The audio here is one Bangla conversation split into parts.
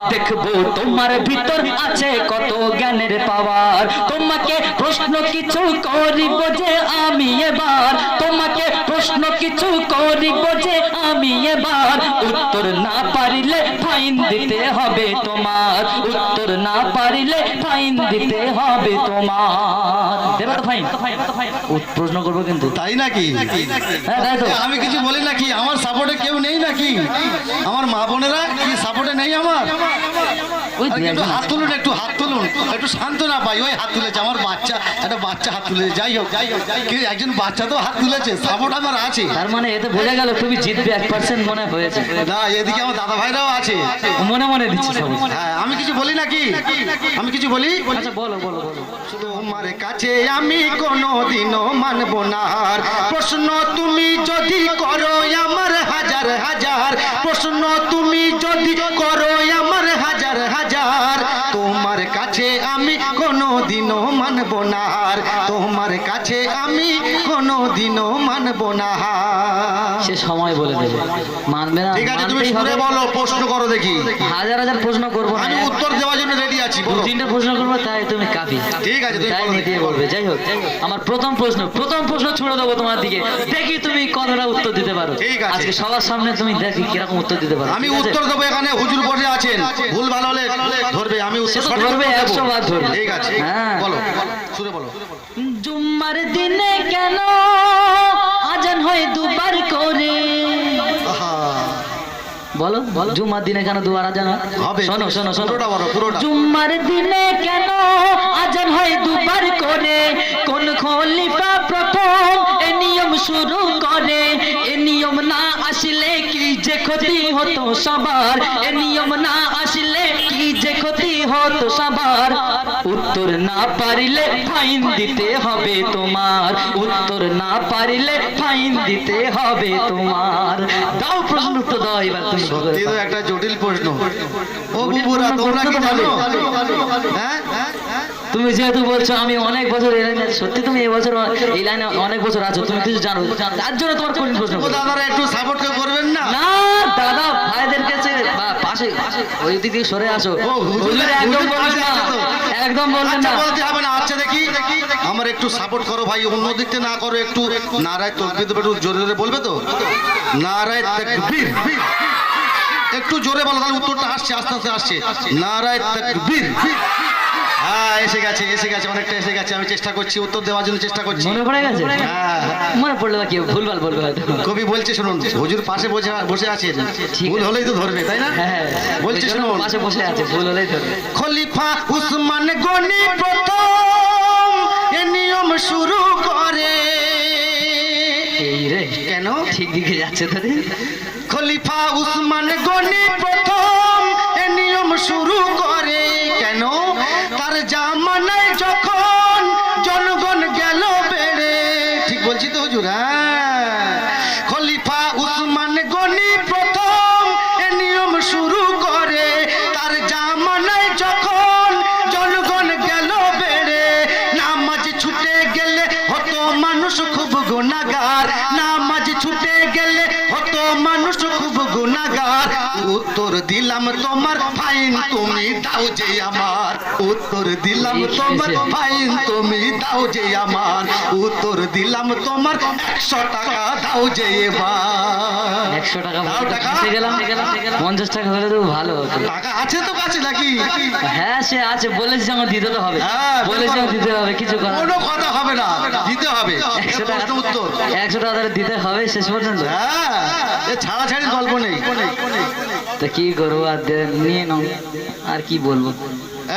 দেখব তোমার ভিতর আছে কত জ্ঞানের পাওয়ার। তোমাকে প্রশ্ন কিছু করিব যে আমি এবার। তোমাকে প্রশ্ন কিছু করিব যে আমি এবার। উত্তর না পারিলে ফাইন দিতে হবে তোমার। উত্তর না পারিলে ফাইন দিতে হবে তোমার। দেবে ফাইন? প্রশ্ন করব কিন্তু। তাই নাকি? হ্যাঁ তাই তো। আমি কিছু বলি নাকি আমার সাপোর্টে কেউ নেই নাকি আমার মা বোনেরা কি সাপোর্টে নেই আমার। একটু হাত তুলুন একটু হাত তুলুন। একটু শান্ত না পাই ওই হাত তুলেছে। আমার বাচ্চা একটা বাচ্চা হাত তুলেছে। যাই হোক যাই হোক একজন বাচ্চা তো হাত তুলেছে সাপোর্ট আমার আছে। তার মানে এতে বোঝা গেল তুমি জিতবে এক পার্সেন্ট মনে হয়েছে। না এদিকে আমার দাদা ভাইরাও আছে মনে মনে দিচ্ছি হ্যাঁ আমি কিছু বলি নাকি? আমি কিছু বলি? আচ্ছা বলো বলো বলো। তোমার কাছে আমি কোনো দিনও মানব না। প্রশ্ন তুমি যদি করো প্রশ্ন তুমি যদি করো আমার হাজার হাজার, তোমার কাছে আমি কোনো দিনও মানব না তোমার কাছে আমি কোনো দিনও মানব না সময় বলে দেবে। মানবে না? ঠিক আছে তুমি শুনে বলো প্রশ্ন করো দেখি। হাজার হাজার প্রশ্ন করব আমি উত্তর দেওয়ার জন্য রেডি আছি বলো। তিনটা প্রশ্ন করব তাই তুমি কাবি ঠিক আছে, তুমি বলো। দেখি। বলবে। যাই হোক আমার প্রথম প্রশ্ন প্রথম প্রশ্ন ছুড়ে দেবো তোমার দিকে। দেখি তুমি কতটা উত্তর দিতে পারো। ঠিক আছে। আজকে সবার সামনে তুমি দেখি কীরকম উত্তর দিতে পারো। আমি উত্তর দেবো এখানে হুজুর বসে আছেন। ভুল ভালো হলে ধরবে আমি উত্তর ধরবে, উত্তর দেবো। একশো বার ধরবে। ঠিক আছে হ্যাঁ। বলো শুনে বলো। জুম্মার দিনে কেন আজান হয় দুবার? বলো বলো। জুম্মার দিনে কেন দুবার আজান হয় হবে। শোনো শোনো শোনো। পুরোটা বলো, পুরোটা। জুম্মার দিনে কেন আজান হয় দুবার করে? কোন খলিফা প্রথম এ নিয়ম শুরু করে? এ নিয়ম না আসলে কি যে ক্ষতি হতো সবার? এ নিয়ম না আসলে যে ক্ষতি হতো সবার। উত্তর না পারিলে ফাইন দিতে হবে তোমার। উত্তর না পারিলে ফাইন দিতে হবে তোমার। দাও প্রশ্ন উত্তর দাও এবার তুমি সত্যি তো একটা জটিল প্রশ্ন। ও বুবুরা তোমরা কি জানো? হ্যাঁ? তুমি যেহেতু বলছো আমি অনেক বছর এই লাইনে সত্যি তুমি এই বছর এই লাইনে অনেক বছর আছো তুমি কিছু জানো? তার জন্য তোমার কঠিন প্রশ্ন দাদারা একটু সাপোর্ট করবেন না? না দাদা ভাইদের কাছে ওই দিক দিয়ে সরে আসো। একদম বলবেন না। একদম বলবেন আচ্ছা না। বলতে হবে না। আচ্ছা দেখি। আমার একটু সাপোর্ট করো ভাই অন্য দিকতে না করো একটু নারায় তকবির একটু জোরে জোরে বলবে তো? নারায় তকবীর একটু জোরে বলো তাহলে উত্তরটা আসছে আস্তে আস্তে আসছে। নারায় তকবীর হ্যাঁ এসে গেছে এসে গেছে অনেকটা এসে গেছে। আমি চেষ্টা করছি উত্তর দেওয়ার জন্য চেষ্টা করছি। মনে পড়ে গেছে? হ্যাঁ মনে পড়লে কি ভুলভাল বলবে কবি বলছে শুনুন হুজুর পাশে বসে বসে আছেন। ভুল হলেই তো ধরবে তাই না? হ্যাঁ বলছে শুনুন। পাশে বসে আছে ভুল হলেই ধরবে। খলিফা উসমান গনি প্রথম এ নিয়ম শুরু করে। এই রে কেন? ঠিক দিকে যাচ্ছে তো রে খলিফা উসমান গনি প্রথম এ নিয়ম শুরু করে। দিলাম তোমার ফাইন তুমি দাও যে আমার। উত্তর দিলাম তোমার ফাইন তুমি দাও যে আমার। উত্তর দিলাম তোমার একশো টাকা দাও যে এবার। একশো টাকা টাকা। গেলাম পঞ্চাশ টাকা হলে তো ভালো হতো। টাকা আছে তো কাছে নাকি? হ্যাঁ সে আছে। বলেছি আমার দিতে তো হবে। হ্যাঁ, বলেছি দিতে হবে কিছু কোনো কথা হবে না। দিতে হবে। একশো প্রশ্ন উত্তর। একশো টাকা দিতে হবে শেষ পর্যন্ত? হ্যাঁ এ ছাড়াছাড়ির গল্প নেই। তা কি করব? আর নিয়ে নাও। আর কি বলব?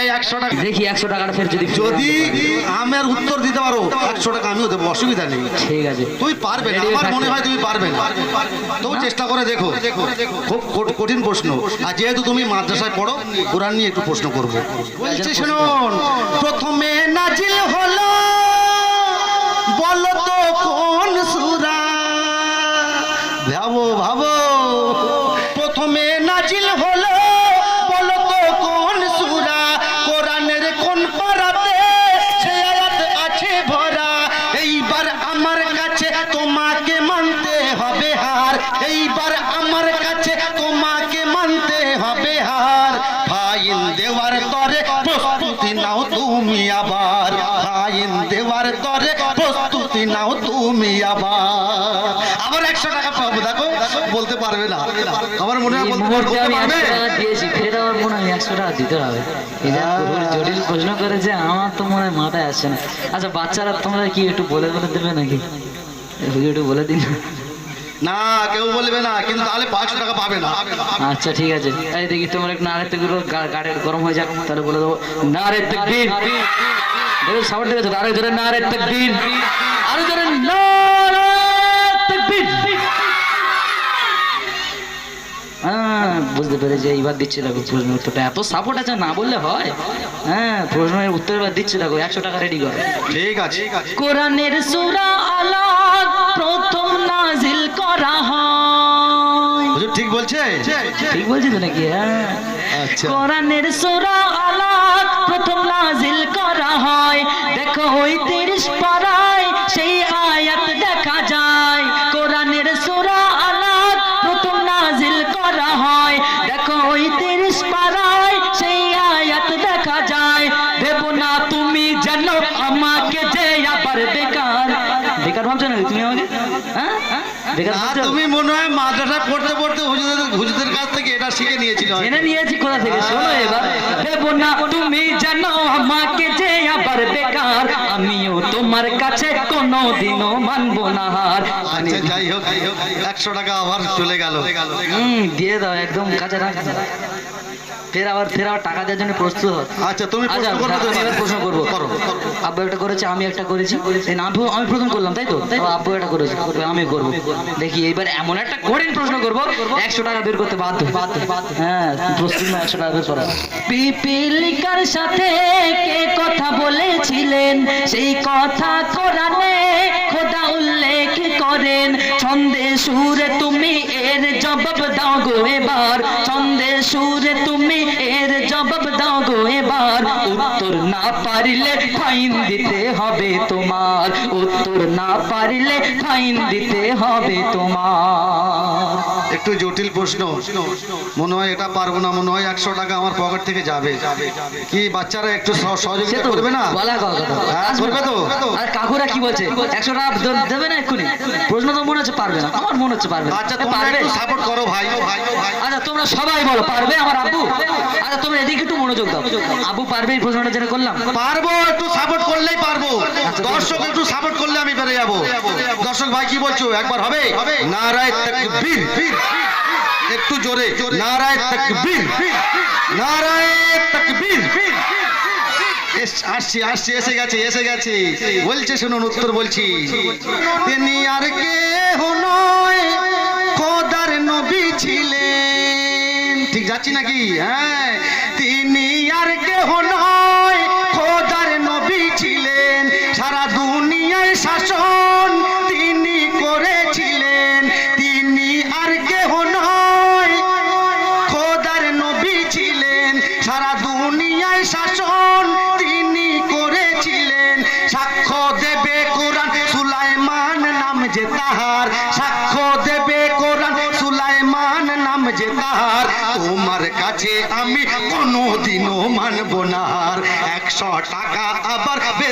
এই একশো টাকা। দেখি একশো টাকাটা ফের যদি যদি আমার উত্তর দিতে পারো একশো টাকা আমিও দেবো অসুবিধা নেই। ঠিক আছে। তুই পারবে না আমার মনে হয় তুমি পারবে তবু চেষ্টা করে দেখো। খুব কঠ- কঠিন প্রশ্ন। আর যেহেতু তুমি মাদ্রাসায় পড়ো কোরআন নিয়ে একটু প্রশ্ন করব। শুনুন প্রথমে নাজিল হলো তুমি আবার একশো টাকা পাবো দেখো বলতে পারবে না। আমার মনে হয় বলতে পারবে আমি একশো টাকা দিতে হবে। হ্যাঁ। জটিল প্রশ্ন করে যে আমার তো মনে হয় মাথায় আসছে না। আচ্ছা বাচ্চারা তোমরা কি একটু বলে বলে দেবে নাকি? একটু বলে দিন। না কেউ বলবে না কিন্তু তাহলে পাঁচশো টাকা পাবে না। আচ্ছা ঠিক আছে। এই দেখি তোমার একটু নারে তেগুলো গাড়ির গরম হয়ে যাক তাহলে বলে দেবো। না নারে তেকবীর দেখো সাউন্ড দেখেছ আরেক ধরে নারে দিন। আরও হ্যাঁ বুঝতে পেরেছি এইবার দিচ্ছি দেখো প্রশ্ন উত্তরটা। এত সাপোর্ট আছে না বললে হয়। হ্যাঁ প্রশ্নের উত্তর এবার দিচ্ছি দেখো একশো টাকা রেডি করো। ঠিক আছে। কোরআনের সূরা আলাক প্রথম নাজিল করা হয়। ঠিক বলছে? ঠিক বলছি তো নাকি? হ্যাঁ। আচ্ছা। কোরআনের সূরা আলাক প্রথম নাজিল করা হয়। দেখো ওই তিরিশ পারায় সেই আয়াত দেখা তুমি মনে হয় মাদ্রাসা পড়তে পড়তে হুজুরদের হুজুরদের কাছ থেকে এটা শিখে নিয়েছিল জেনে নিয়েছি কোথা থেকে শোনো এবার। দেব না তুমি জানো আমাকে যে আবার বেকার আমিও তোমার কাছে কোনো দিনও মানবো না হার। আচ্ছা যাই হোক একশো টাকা আবার চলে গেল। হুম দিয়ে দাও একদম কাছে রাখ ফের আবার ফের আবার টাকা দেওয়ার জন্য প্রস্তুত হও। আচ্ছা তুমি আচ্ছা প্রশ্ন করবে আমি এবার? প্রশ্ন করব। আব্বু একটা করেছে আমি একটা করেছি। আব্বু আমি প্রথম করলাম তাই তো? আব্বু একটা করেছে আমি করব। দেখি এবার এমন একটা কঠিন প্রশ্ন করব একশো টাকা বের করতে বাধ্য। হ্যাঁ প্রস্তুত না একশো টাকা বের করা। পিপিলিকার সাথে কে কথা বলেছিলেন? সেই কথা কোরআনে করেন। ছন্দে সুরে তুমি এর জবাব দাও গো এবার। ছন্দে সুরে তুমি এর জবাব দাও গো এবার উত্তর না পারিলে ফাইন দিতে হবে তোমার। উত্তর না পারিলে ফাইন দিতে হবে তোমার। একটু জটিল প্রশ্ন। মনে হয় এটা পারব না মনে হয় একশো টাকা আমার পকেট থেকে যাবে। কি বাচ্চারা একটু সহযোগিতা করবে না? হ্যাঁ, আসবে করবে তো? আর কাকুরা কি বলছে? একশো টাকা দেবে না এক্ষুনি? প্রশ্ন তো মনে হচ্ছে পারবে না। আমার মনে হচ্ছে পারবে না। আচ্ছা তোমরা একটু সাপোর্ট করো ভাই। আচ্ছা তোমরা সবাই বলো পারবে আমার আব্বু? আচ্ছা তোমরা এদিকে একটু মনোযোগ দাও। আব্বু পারবে এই প্রশ্নটা যেটা করলাম? পারব একটু সাপোর্ট করলেই পারব। দর্শক একটু সাপোর্ট করলে আমি বেড়ে যাব। দর্শক ভাই কি বলছো? একবার হবে? নারায় তাকবীর। একটু জোরে। নারায় তাকবীর। নারায় তাকবীর। আসছি আসছি এসে গেছে এসে গেছে। বলছে শুনুন উত্তর বলছি। তিনি আর কে নয়? যাচ্ছি নাকি? হ্যাঁ। তিনি আর কেহ নয়।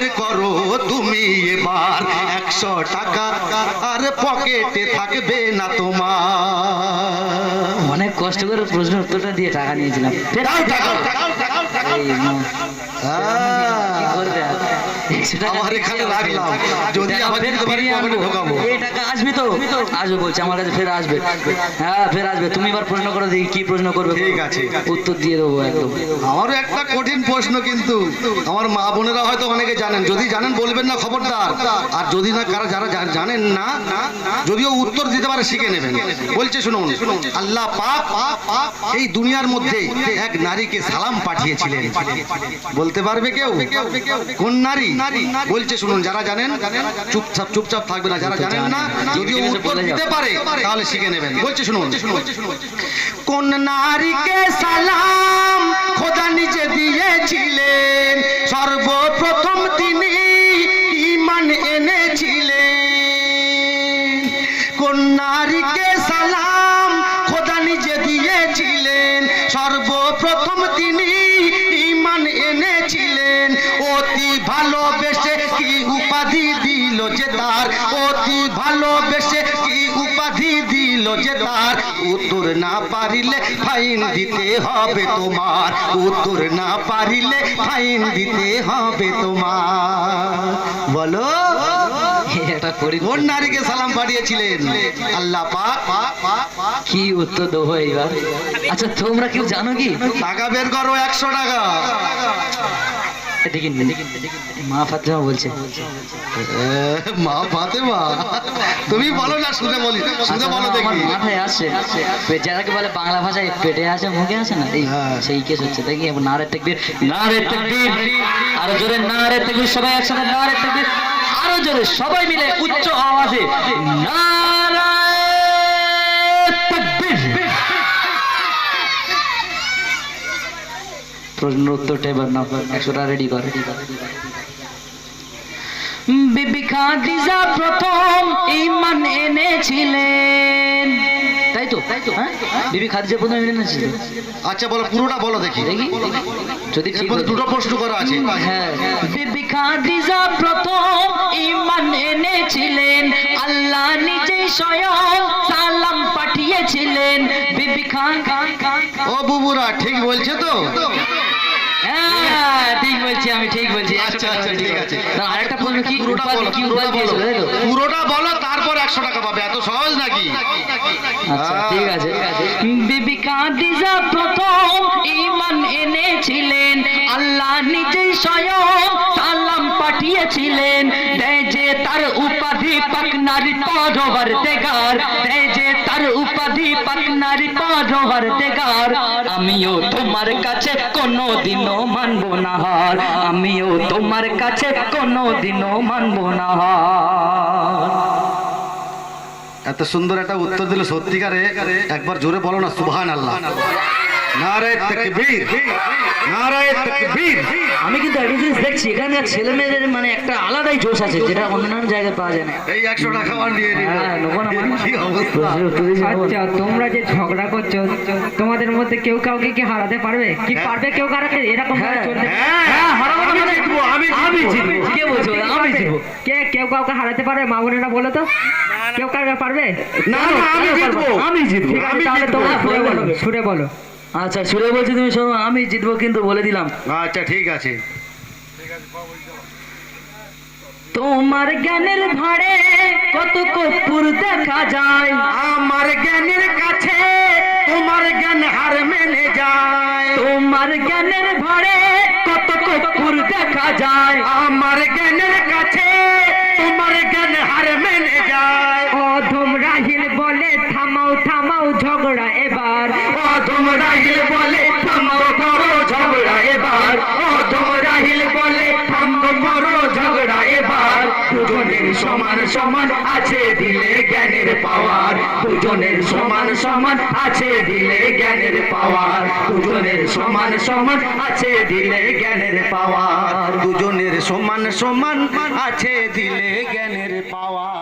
বের করো তুমি এবার একশো টাকা আর পকেটে থাকবে না তোমার। অনেক কষ্ট করে প্রশ্ন উত্তরটা দিয়ে টাকা নিয়েছিলাম। টাকা। আমার এখানে রাখলাম। যদি ফের দিতে পারি, ফিরিয়ে ঢোকাবো। এই টাকা আসবি তো? আসবে বলছে আমার কাছে ফের আসবে। হ্যাঁ ফের আসবে। তুমি এবার প্রশ্ন করো দেখি কি প্রশ্ন করবে ঠিক আছে। উত্তর দিয়ে দেবো একদম। আমারও একটা কঠিন প্রশ্ন কিন্তু আমার মা বোনেরা হয়তো অনেকে জানেন। যদি জানেন বলবেন না খবরদার। আর যদি না কারা যারা জানেন না যদিও উত্তর দিতে পারে শিখে নেবেন। বলছে শুনুন আল্লাহ পাক এই দুনিয়ার মধ্যে এক নারীকে সালাম পাঠিয়েছিলেন। বলতে পারবে কেউ? কোন নারী? বলছে শুনুন যারা জানেন চুপচাপ চুপচাপ থাকবে না যারা জানেন না যদি উত্তর দিতে পারে তাহলে শিখে নেবেন। বলছে শুনুন। কোন নারীকে সালাম খোদা নিজে দিয়েছিলেন? সর্বপ্রথম না পারিলে ফাইন দিতে হবে তোমার। উত্তর না পারিলে ফাইন দিতে হবে তোমার। বলো এটা করি। কোন নারীকে সালাম পাঠিয়েছিলেন? আল্লাহ পাক। কি উত্তর দেবো এইবার? আচ্ছা তোমরা কেউ জানো কি? টাকা বের করো একশো টাকা। এদিকে মা ফাতেমা বলছে। মা ফাতেমা? তুমি বলো না শুনে বলি শুনে বলো দেখি। মাথায় আসছে। যারাকে বলে বাংলা ভাষায় পেটে আছে মুখে আছে না? এই হ্যাঁ। সেই কেস হচ্ছে। দেখি নারে তেকবীর নারে তেকবীর আরও জোরে নারে তেকবীর সবাই একসাথে নারে তেকবীর আরও জোরে সবাই মিলে উচ্চ আওয়াজে নারায়ে প্রশ্ন উত্তরটা এবার না একশোটা রেডি কর। বিবি খাদিজা প্রথম ইমান এনেছিলেন। তো হ্যাঁ? বিবি খাদিজা প্রথম ইমান এনেছিলেন আচ্ছা বলো পুরোটা বলো দেখি। দেখি। যদি। দুটো প্রশ্ন করা আছে। হ্যাঁ। বিবি খাদিজা প্রথম ইমান এনেছিলেন। আল্লাহ নিজেই স্বয়ং সালাম পাঠিয়েছিলেন। বিবি খান ও বুবুরা ঠিক বলছে তো? হ্যাঁ বলছি আমি ঠিক বলছি আচ্ছা আচ্ছা ঠিক আছে। আরেকটা প্রশ্ন কি? পুরোটা বলো কি পুরোটা বলো। পুরোটা বলো তারপর একশো টাকা পাবে এত সহজ নাকি? আচ্ছা। ঠিক আছে। বিবি খাদিজা প্রথম ঈমান এনেছিলেন। আল্লাহ নিজেই স্বয়ং সালাম পাঠিয়েছিলেন। যে তার উপাধি পাকনারি দেগার যে তার উপাধি পাকনারি দেগার আমিও তোমার কাছে কোনো দিনও মানবো না হার। আমিও তোমার কাছে কোনো মানবো না। এত সুন্দর একটা উত্তর দিল সত্যিকারে, একবার জোরে বলো না সুবহান আল্লাহ আমি কিন্তু একটা জিনিস দেখছি এখানকার ছেলে মেয়েদের মানে একটা আলাদাই জোশ আছে যেটা অন্যান্য জায়গায় পাওয়া যায় না। এই একশো টাকা হ্যাঁ, মানে। আচ্ছা তোমরা যে ঝগড়া করছ তোমাদের মধ্যে কেউ কাউকে কি হারাতে পারবে? কি হ্যাঁ। পারবে কেউ কারাতে? এরকম চলতে আমি কে বলছো? আমি কে কেউ কাউকে হারাতে পারবে? মা বোনেরা বলো তো। কেউ কাউকে পারবে? না আমি জিতবো। আমি জিতবো। ঠিক আছে আমি তাহলে তোমরা বলো বলো। সুরে বলো। আচ্ছা সুরে বলছি তুমি শোনো আমি জিতবো কিন্তু বলে দিলাম। আচ্ছা ঠিক আছে। তোমার জ্ঞানের ভাড়ে কত কপুর দেখা যায়। আমার জ্ঞানের কাছে তোমার জ্ঞান হার মেনে যায়। তোমার জ্ঞানের ভাড়ে কত কপুর দেখা যায়। আমার জ্ঞানের কাছে তোমার জ্ঞান হার মেনে যায়। অধম রাহিল বলে থামাও থামাও ঝগড়া বলে থামো করো ঝগড়া এবার। অধম রাহিল বলে থামো করো ঝগড়া এবার। দুজনের সমান সমান আছে দিলে জ্ঞানের পাওয়ার। দুজনের সমান সমান আছে দিলে জ্ঞানের পাওয়ার। দুজনের সমান সমান আছে দিলে জ্ঞানের পাওয়ার। দুজনের সমান সমান আছে দিলে জ্ঞানের পাওয়ার।